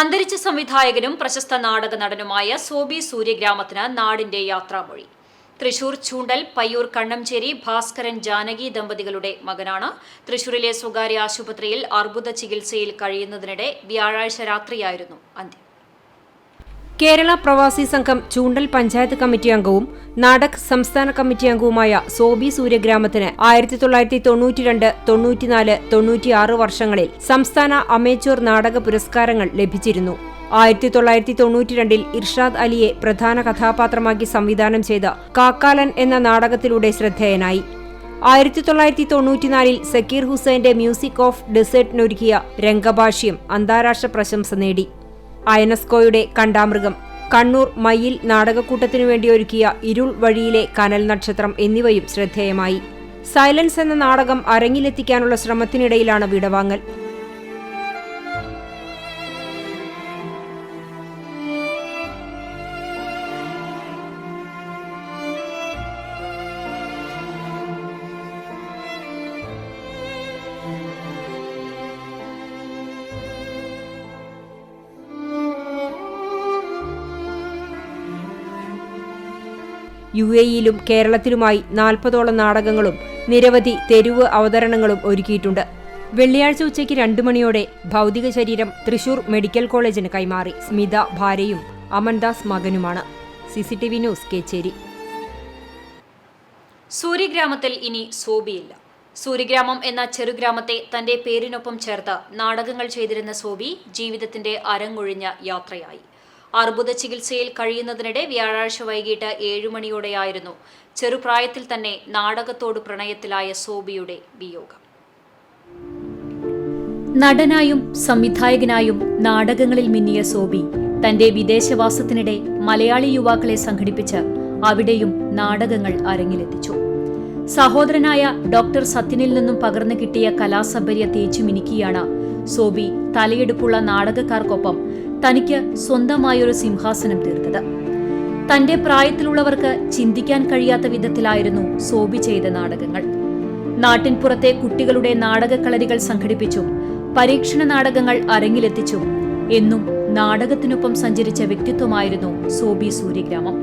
അന്തരിച്ച സംവിധായകനും പ്രശസ്ത നാടക നടനുമായ സോബി സൂര്യഗ്രാമത്തിന് നാടിന്റെ യാത്രാമൊഴി. തൃശൂർ ചൂണ്ടൽ പയ്യൂർ കണ്ണംചേരി ഭാസ്കരൻ ജാനകി ദമ്പതികളുടെ മകനാണ്. തൃശൂരിലെ സ്വകാര്യ ആശുപത്രിയിൽ അർബുദ ചികിത്സയിൽ കഴിയുന്നതിനിടെ വ്യാഴാഴ്ച രാത്രിയായിരുന്നു അന്ത്യം. കേരള പ്രവാസി സംഘം ചൂണ്ടൽ പഞ്ചായത്ത് കമ്മിറ്റി അംഗവും നാടക് സംസ്ഥാന കമ്മിറ്റി അംഗവുമായ സോബി സൂര്യഗ്രാമത്തിന് ആയിരത്തി തൊള്ളായിരത്തി തൊണ്ണൂറ്റിരണ്ട് തൊണ്ണൂറ്റിനാല് തൊണ്ണൂറ്റിയാറ് വർഷങ്ങളിൽ സംസ്ഥാന അമേച്ചൂർ നാടക പുരസ്കാരങ്ങൾ ലഭിച്ചിരുന്നു. ആയിരത്തി തൊള്ളായിരത്തി തൊണ്ണൂറ്റിരണ്ടിൽ ഇർഷാദ് അലിയെ പ്രധാന കഥാപാത്രമാക്കി സംവിധാനം ചെയ്ത കാക്കാലൻ എന്ന നാടകത്തിലൂടെ ശ്രദ്ധേയനായി. ആയിരത്തി തൊള്ളായിരത്തി തൊണ്ണൂറ്റിനാലിൽ സക്കീർ ഹുസൈന്റെ മ്യൂസിക് ഓഫ് ഡെസേർട്ടിനൊരുക്കിയ രംഗഭാഷ്യം അന്താരാഷ്ട്ര പ്രശംസ നേടി. അയനസ്കോയുടെ കണ്ടാമൃഗം. കണ്ണൂർ മയിൽ നാടകക്കൂട്ടത്തിനു വേണ്ടി ഒരുക്കിയ ഇരുൾ വഴിയിലെ കനൽ നക്ഷത്രം എന്നിവയും ശ്രദ്ധേയമായി. സൈലൻസ് എന്ന നാടകം അരങ്ങിലെത്തിക്കാനുള്ള ശ്രമത്തിനിടയിലാണ് വിടവാങ്ങൽ. യു എയിലും കേരളത്തിലുമായി നാൽപ്പതോളം നാടകങ്ങളും നിരവധി തെരുവ് അവതരണങ്ങളും ഒരുക്കിയിട്ടുണ്ട്. വെള്ളിയാഴ്ച ഉച്ചയ്ക്ക് രണ്ടു മണിയോടെ ഭൗതിക ശരീരം തൃശൂർ മെഡിക്കൽ കോളേജിന് കൈമാറി. സ്മിത ഭാര്യയും അമൻദാസ് മകനുമാണ്. CCTV news Kecheri. സൂര്യഗ്രാമത്തിൽ ഇനി സോബിയില്ല. സൂര്യഗ്രാമം എന്ന ചെറുഗ്രാമത്തെ തന്റെ പേരിനൊപ്പം ചേർത്ത് നാടകങ്ങൾ ചെയ്തിരുന്ന സോബി ജീവിതത്തിന്റെ അരങ്ങൊഴിഞ്ഞ യാത്രയായി. അർബുദ ചികിത്സയിൽ കഴിയുന്നതിനിടെ വ്യാഴാഴ്ച വൈകിട്ട് ഏഴു മണിയോടെയായിരുന്നു. ചെറുപ്രായത്തിൽ തന്നെ നാടകത്തോട് പ്രണയത്തിലായ സോബിയുടെ വിയോഗം. നടനായും സംവിധായകനായും നാടകങ്ങളിൽ മിന്നിയ സോബി തന്റെ വിദേശവാസത്തിനിടെ മലയാളി യുവാക്കളെ സംഘടിപ്പിച്ച് അവിടെയും നാടകങ്ങൾ അരങ്ങിലെത്തിച്ചു. സഹോദരനായ ഡോക്ടർ സത്യനിൽ നിന്നും പകർന്നു കിട്ടിയ കലാസബര്യ തേച്ചുമിനുക്കിയാണ് സോബി തലയെടുപ്പുള്ള നാടകക്കാർക്കൊപ്പം തനിക്ക് സ്വന്തമായൊരു സിംഹാസനം തീർത്തത്. തന്റെ പ്രായത്തിലുള്ളവർക്ക് ചിന്തിക്കാൻ കഴിയാത്ത വിധത്തിലായിരുന്നു സോബി ചെയ്ത നാടകങ്ങൾ. നാട്ടിൻപുറത്തെ കുട്ടികളുടെ നാടകക്കളരികൾ സംഘടിപ്പിച്ചും പരീക്ഷണ നാടകങ്ങൾ അരങ്ങിലെത്തിച്ചും എന്നും നാടകത്തിനൊപ്പം സഞ്ചരിച്ച വ്യക്തിത്വമായിരുന്നു സോബി സൂര്യഗ്രാമം.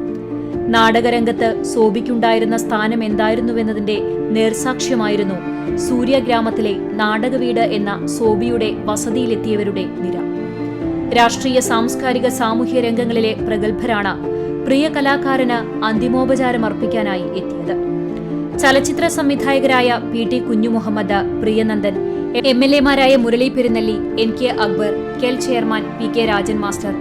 നാടകരംഗത്ത് സോബിക്കുണ്ടായിരുന്ന സ്ഥാനം എന്തായിരുന്നുവെന്നതിന്റെ നേർസാക്ഷ്യമായിരുന്നു സൂര്യഗ്രാമത്തിലെ നാടകവീട് എന്ന സോബിയുടെ വസതിയിലെത്തിയവരുടെ നിര. രാഷ്ട്രീയ സാംസ്കാരിക സാമൂഹ്യ രംഗങ്ങളിലെ പ്രഗത്ഭരാണ് പ്രിയ കലാകാരന് അന്തിമോപചാരം അർപ്പിക്കാനായി എത്തിയത്. ചലച്ചിത്ര സംവിധായകരായ P T Kunjumuhammad Priyanandan M L എമാരായ Murali Perunnelli N K Akbar KEL chairman P K Rajan master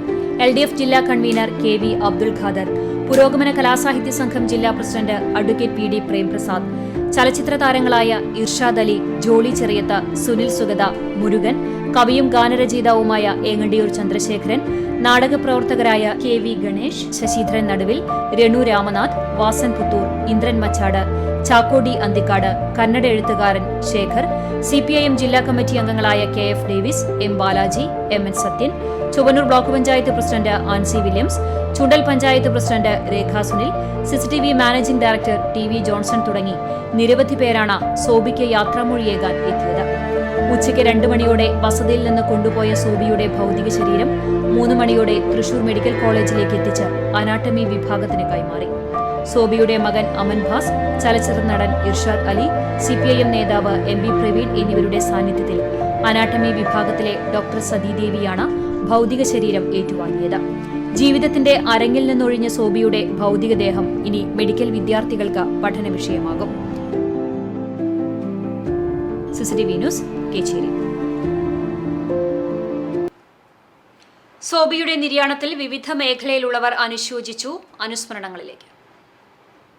L D F ജില്ലാ convener K V Abdul Khader Purogamana Kalasahitya Sangham ജില്ലാ president advocate P D Premprasad ചലച്ചിത്ര താരങ്ങളായ ഇർഷാദ് അലി ജോളി ചെറിയത്ത് സുനിൽ സുഗത മുരുകൻ കവിയും ഗാനരചയിതാവുമായ ഏങ്ങണ്ടിയൂർ ചന്ദ്രശേഖരൻ നാടക പ്രവർത്തകരായ K V Ganesh Sasidharan നടുവിൽ രണു രാമനാഥ് വാസൻ പുത്തൂർ ഇന്ദ്രൻ മച്ചാട് ചാക്കോടി അന്തിക്കാട് കന്നഡ എഴുത്തുകാരൻ Shekhar C P I M ജില്ലാ കമ്മിറ്റി അംഗങ്ങളായ K F Davis M Balaji M N Sathyan Chowannur block panchayat president Ancy Williams Chundal panchayat president Rekha Sunil CCTV managing director T V Johnson തുടങ്ങി. നിരവധി പേരാണ് സോബിക്ക് യാത്രാമൊഴിയേകാൻ എത്തിയത്. ഉച്ചയ്ക്ക് രണ്ട് മണിയോടെ വസതിയിൽ നിന്ന് കൊണ്ടുപോയ സോബിയുടെ ഭൗതിക ശരീരം മൂന്ന് മണിയോടെ തൃശൂർ മെഡിക്കൽ കോളേജിലേക്ക് എത്തിച്ച് അനാട്ടമി വിഭാഗത്തിന് കൈമാറി. സോബിയുടെ മകൻ അമൻ ഭാസ് ചലച്ചിത്ര നടൻ Irshad Ali C P I M നേതാവ് എം ബി പ്രവീൺ എന്നിവരുടെ സാന്നിധ്യത്തിൽ അനാട്ടമി വിഭാഗത്തിലെ ഡോക്ടർ സതീദേവിയാണ് ഭൗതിക ശരീരം ഏറ്റുവാങ്ങിയത്. ജീവിതത്തിന്റെ അരങ്ങിൽ നിന്നൊഴിഞ്ഞ സോബിയുടെ ഭൗതികദേഹം ഇനി മെഡിക്കൽ വിദ്യാർത്ഥികൾക്ക് പഠന വിഷയമാകും ന്യൂസ് കേച്ചേരി. സോബിയുടെ നിര്യാണത്തിൽ വിവിധ മേഖലയിലുള്ളവർ അനുശോചിച്ചു. അനുസ്മരണങ്ങളിലേക്ക്.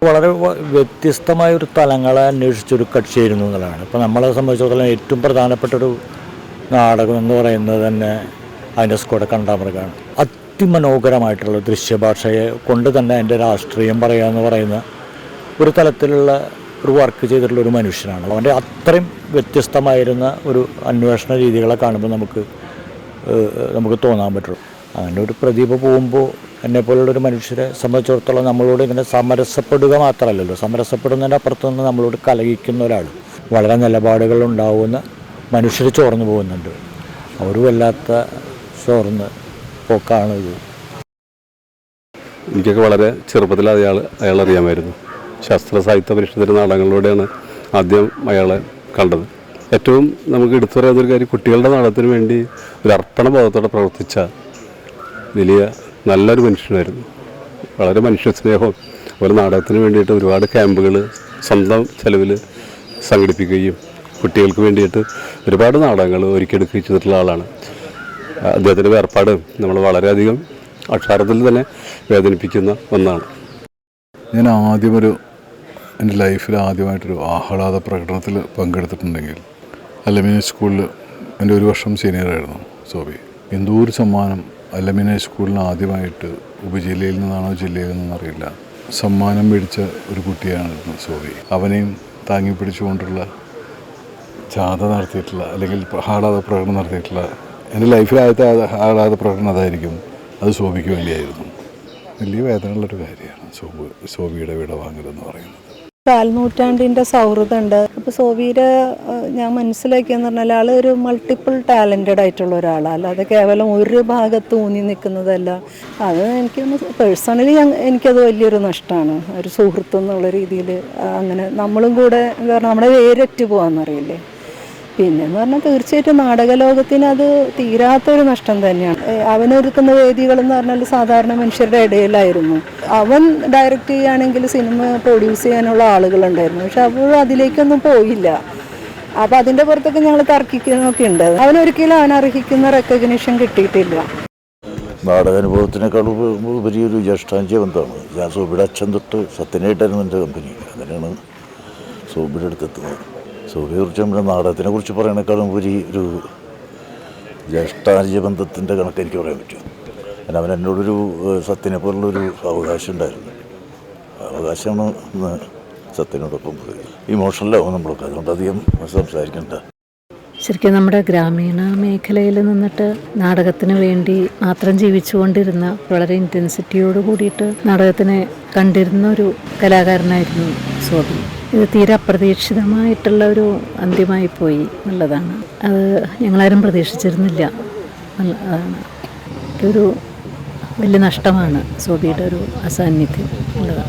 വളരെ വ്യത്യസ്തമായ ഒരു തലങ്ങളെ അന്വേഷിച്ചൊരു കക്ഷിയായിരുന്നു എന്നുള്ളതാണ് ഇപ്പോൾ നമ്മളെ സംബന്ധിച്ചിടത്തോളം ഏറ്റവും പ്രധാനപ്പെട്ട ഒരു നാടകം എന്ന് പറയുന്നത് തന്നെ സ്കോഡ് കണ്ടാമൃഗമാണ്. അതിമനോഹരമായിട്ടുള്ള ദൃശ്യഭാഷയെ കൊണ്ട് തന്നെ അതിന്റെ രാഷ്ട്രീയം പറയുക എന്ന് പറയുന്ന ഒരു തലത്തിലുള്ള ഒരു വർക്ക് ചെയ്തിട്ടുള്ള ഒരു മനുഷ്യനാണ്. അവന്റെ അത്രയും വ്യത്യസ്തമായിരുന്ന ഒരു അന്വേഷണ രീതികളെ കാണുമ്പോൾ നമുക്ക് നമുക്ക് തോന്നാൻ പറ്റുള്ളൂ. അങ്ങനെ ഒരു പ്രദീപ പോകുമ്പോൾ എന്നെപ്പോലുള്ള ഒരു മനുഷ്യരെ സംബന്ധിച്ചിടത്തോളം നമ്മളോട് ഇങ്ങനെ സമരസപ്പെടുക മാത്രമല്ലല്ലോ. സമരസപ്പെടുന്നതിന്റെ അപ്പുറത്തുനിന്ന് നമ്മളോട് കലഹിക്കുന്ന ഒരാൾ വളരെ നിലപാടുകൾ ഉണ്ടാവുന്ന മനുഷ്യർ ചോർന്നു പോകുന്നുണ്ട്. അവർ വല്ലാത്ത ചോർന്ന് പോക്കാണ് ഇത്. എനിക്കൊക്കെ വളരെ ചെറുപ്പത്തിൽ അയാൾ അയാൾ അറിയാമായിരുന്നു ശാസ്ത്ര സാഹിത്യ പരിഷത്തിന്റെ നാടകങ്ങളിലൂടെയാണ് ആദ്യം അയാളെ കണ്ടത്. ഏറ്റവും നമുക്ക് എടുത്തു പറയാവുന്ന ഒരു കാര്യം കുട്ടികളുടെ നാടകത്തിന് വേണ്ടി ഒരു അർപ്പണ ബോധത്തോടെ പ്രവർത്തിച്ച വലിയ നല്ലൊരു മനുഷ്യനായിരുന്നു. വളരെ മനുഷ്യസ്നേഹവും ഒരു നാടകത്തിന് വേണ്ടിയിട്ട് ഒരുപാട് ക്യാമ്പുകൾ സ്വന്തം ചെലവിൽ സംഘടിപ്പിക്കുകയും കുട്ടികൾക്ക് വേണ്ടിയിട്ട് ഒരുപാട് നാടകങ്ങൾ ഒരുക്കിയെടുക്കുകയും ചെയ്തിട്ടുള്ള ആളാണ്. അദ്ദേഹത്തിന്റെ വേർപാട് നമ്മൾ വളരെയധികം അക്ഷാരത്തിൽ തന്നെ വേദനിപ്പിക്കുന്ന ഒന്നാണ്. ഞാൻ ആദ്യമൊരു എന്റെ ലൈഫിൽ ആദ്യമായിട്ടൊരു ആഹ്ലാദ പ്രകടനത്തിൽ പങ്കെടുത്തിട്ടുണ്ടെങ്കിൽ അലമിനി സ്കൂളിൽ എന്റെ ഒരു വർഷം സീനിയറായിരുന്നു സോബി. എന്തോ ഒരു സമ്മാനം അലമിനി സ്കൂളിന് ആദ്യമായിട്ട് ഉപജില്ലയിൽ നിന്നാണോ ജില്ലയിൽ നിന്നാണോ അറിയില്ല. സമ്മാനം മേടിച്ച ഒരു കുട്ടിയായിരുന്നു സോബി. അവനെയും താങ്ങി പിടിച്ചുകൊണ്ടുള്ള ജാഥ നടത്തിയിട്ടുള്ള അല്ലെങ്കിൽ ആഹ്ലാദ പ്രകടനം നടത്തിയിട്ടുള്ള എന്റെ ലൈഫിൽ ആദ്യത്തെ ആഹ്ലാദ പ്രകടനം അതായിരിക്കും. അത് സോബിക്ക് വേണ്ടിയായിരുന്നു. വലിയ വേദനയുള്ളൊരു കാര്യമാണ് സോബ് സോബിയുടെ വിട വാങ്ങലെന്ന് പറയുന്നത്. കാൽനൂറ്റാണ്ടിന്റെ സൗഹൃദമുണ്ട്. സോബിയുടെ ഏഹ്, ഞാൻ മനസ്സിലാക്കിയെന്ന് പറഞ്ഞാൽ ആൾ ഒരു മൾട്ടിപ്പിൾ ടാലന്റഡ് ആയിട്ടുള്ള ഒരാളാണ് അല്ലാതെ കേവലം ഒരു ഭാഗത്ത് ഊന്നി നിൽക്കുന്നതല്ല അത് എനിക്കൊന്ന് പേഴ്സണലി എനിക്കത് വലിയൊരു നഷ്ടമാണ് ഒരു സുഹൃത്ത് എന്നുള്ള രീതിയിൽ അങ്ങനെ നമ്മളും കൂടെ എന്താ പറയുക നമ്മുടെ വേരറ്റ് പോകാമെന്നറിയില്ലേ പിന്നെ എന്ന് പറഞ്ഞാൽ തീർച്ചയായിട്ടും നാടകലോകത്തിന് അത് തീരാത്തൊരു നഷ്ടം തന്നെയാണ്. അവനൊരുക്കുന്ന വേദികൾ എന്ന് പറഞ്ഞാൽ സാധാരണ മനുഷ്യരുടെ ഇടയിലായിരുന്നു. അവൻ ഡയറക്റ്റ് ചെയ്യുകയാണെങ്കിൽ സിനിമ പ്രൊഡ്യൂസ് ചെയ്യാനുള്ള ആളുകളുണ്ടായിരുന്നു. പക്ഷെ അപ്പോഴും അതിലേക്കൊന്നും പോയില്ല. അപ്പം അതിന്റെ പുറത്തൊക്കെ ഞങ്ങൾ തർക്കിക്കുന്നൊക്കെ ഉണ്ട്. അവനൊരിക്കലും അവൻ അർഹിക്കുന്ന റെക്കഗ്നിഷൻ കിട്ടിയിട്ടില്ല. നാടകാനുഭവത്തിനേക്കാൾ വലിയൊരു ജ്യേഷ്ഠാഞ്ചിയ ബന്ധമാണ് ഞാൻ സോബിയുടെ അച്ഛൻ തൊട്ട് സത്യനായിട്ടായിരുന്നു എന്റെ കമ്പനി അങ്ങനെയാണ് സോബിയുടെ അടുത്തെത്തുന്നത്. സോബിയെ കുറിച്ച് നമ്മുടെ നാടകത്തിനെ കുറിച്ച് പറയണേക്കാളും ഉപരി ഒരു ജ്യേഷ്ഠാഞ്ചിയ ബന്ധത്തിന്റെ കണക്ക് എനിക്ക് പറയാൻ പറ്റും. കാരണം അവൻ എന്നോടൊരു സത്യനെ പോലുള്ളൊരു അവകാശം ഉണ്ടായിരുന്നു അവകാശമാണ് ഇന്ന് സത്യനോടൊപ്പം പോയത്. ഇമോഷണലാവും നമ്മളൊക്കെ അതുകൊണ്ട് അധികം സംസാരിക്കണ്ട. ശരിക്കും നമ്മുടെ ഗ്രാമീണ മേഖലയിൽ നിന്നിട്ട് നാടകത്തിന് വേണ്ടി മാത്രം ജീവിച്ചുകൊണ്ടിരുന്ന വളരെ ഇന്റൻസിറ്റിയോട് കൂടിയിട്ട് നാടകത്തിനെ കണ്ടിരുന്ന ഒരു കലാകാരനായിരുന്നു സോബി ഇത് തീരെ അപ്രതീക്ഷിതമായിട്ടുള്ള ഒരു അന്ത്യമായി പോയി എന്നുള്ളതാണ്. അത് ഞങ്ങളാരും പ്രതീക്ഷിച്ചിരുന്നില്ല അതാണ് ഒരു വലിയ നഷ്ടമാണ് സോബിയുടെ ഒരു അസാന്നിധ്യം ഉള്ളത്.